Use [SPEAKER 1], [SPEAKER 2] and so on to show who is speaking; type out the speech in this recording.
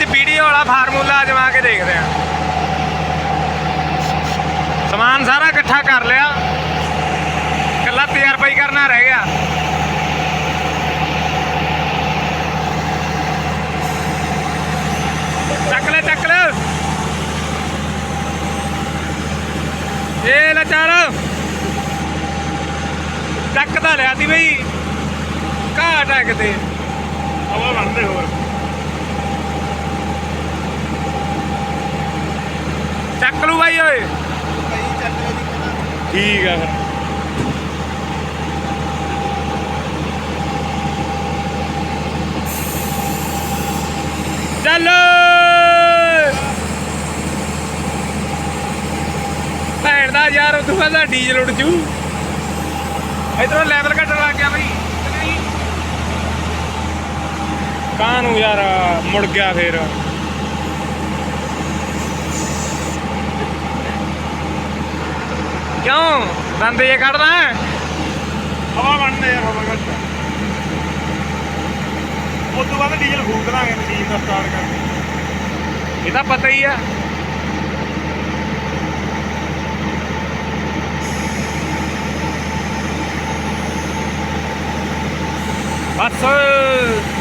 [SPEAKER 1] ਕੀ Hola formula ਅਜਮਾ ਕੇ ਦੇਖਦੇ ਆ। ਸਮਾਨ ਸਾਰਾ ਇਕੱਠਾ ਕਰ ਲਿਆ। ਕੱਲਾ ਤਜਰਬਾ ਹੀ ਕਰਨਾ ਰਹਿ ਗਿਆ। ਚੱਕ ਲੈ ਚੱਕ ਲੈ। ਇਹ ਲੈ ਚਾਰ ਚੱਕ ਤਾਂ ਲਿਆ ਸੀ ਬਈ। ਘਾਟ ਹੈ ਕਿਤੇ।
[SPEAKER 2] ਹਵਾ ਬਣਦੇ ਹੋਰ।
[SPEAKER 1] ਚੱਕ ਲੂ ਬਾਈ ਓਏ। ਠੀਕ ਆ ਫਿਰ। ਚੱਲ ਭੈਣ ਦਾ ਯਾਰ ਉਦੋਂ ਬਾਅਦ ਦਾ ਡੀਜ਼ਲ ਉੱਡ ਜੂ। ਇਧਰੋਂ ਲੈਵਲ ਘਟਣ ਲੱਗ ਗਿਆ ਬਈ। ਕਾਹਨੂੰ ਯਾਰ ਮੁੜ ਗਿਆ ਫੇਰ। ਕਿਉਂ? ਦੰਦੇ ਜੇ ਕੱਢਦਾ
[SPEAKER 2] ਹਵਾ ਬਣਨੇ ਯਾਰ ਹਵਾ ਘੱਟ ਉਸ ਤੋਂ ਬਾਅਦ ਡੀਜ਼ਲ ਫੂਕ ਲਾਂਗੇ ਮਸ਼ੀਨ ਦਾ
[SPEAKER 1] ਪਤਾ ਹੀ ਆ। ਬਸ।